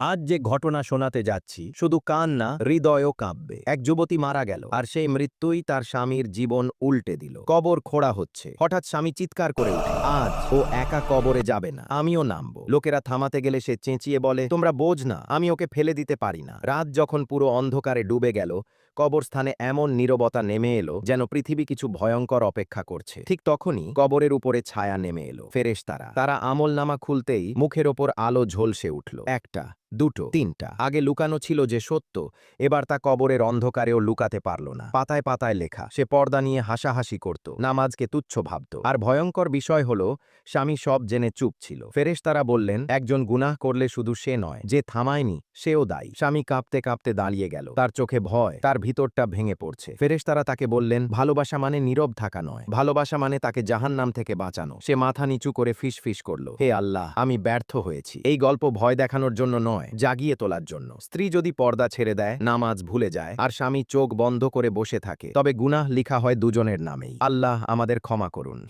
আজ যে ঘটনা শোনাতে যাচ্ছি, শুধু কান না, হৃদয়ও কাঁপবে। এক যুবতী মারা গেল, আর সেই মৃত্যুই তার স্বামীর জীবন উল্টে দিল। কবর খোঁড়া হচ্ছে। হঠাৎ স্বামী চিৎকার করে উঠে, আজ ও একা কবরে যাবে না, আমিও নামব। লোকেরা থামাতে গেলে সে চেঁচিয়ে বলে, তোমরা বোঝ না, আমি ওকে ফেলে দিতে পারি না। রাত যখন পুরো অন্ধকারে ডুবে গেল, কবরস্থানে এমন নীরবতা নেমে এলো, যেন পৃথিবী কিছু ভয়ঙ্কর অপেক্ষা করছে। ঠিক তখনই কবরের উপরে ছায়া নেমে এলো, ফেরেশতারা। তারা আমল নামা খুলতেই মুখের ওপর আলো ঝলসে উঠল। একটা দুটো, তিনটা। আগে লুকানো ছিল যে সত্য, এবার তা কবরের অন্ধকারেও লুকাতে পারল না। পাতায় পাতায় লেখা, সে পর্দা নিয়ে হাসাহাসি করত, নামাজকে তুচ্ছ ভাবত। আর ভয়ঙ্কর বিষয় হল, স্বামী সব জেনে চুপ ছিল। ফেরেশতারা বললেন, একজন গুনাহ করলে শুধু সে নয়, যে থামায়নি, সেও দায়ী। স্বামী কাঁপতে কাঁপতে দাঁড়িয়ে গেল। তার চোখে ভয়, তার ভিতরটা ভেঙে পড়ছে। ফেরেশতারা তাকে বললেন, ভালোবাসা মানে নীরব থাকা নয়। ভালোবাসা মানে তাকে জাহান্নাম থেকে বাঁচানো। সে মাথা নিচু করে ফিস ফিস করল, হে আল্লাহ, আমি ব্যর্থ হয়েছি। এই গল্প ভয় দেখানোর জন্য নয়, জাগিয়ে তোলার জন্য। স্ত্রী যদি পর্দা ছেড়ে দেয়, নামাজ ভুলে যায়, আর স্বামী চোখ বন্ধ করে বসে থাকে, তবে গুনাহ লিখা হয় দুজনের নামেই। আল্লাহ আমাদের ক্ষমা করুন।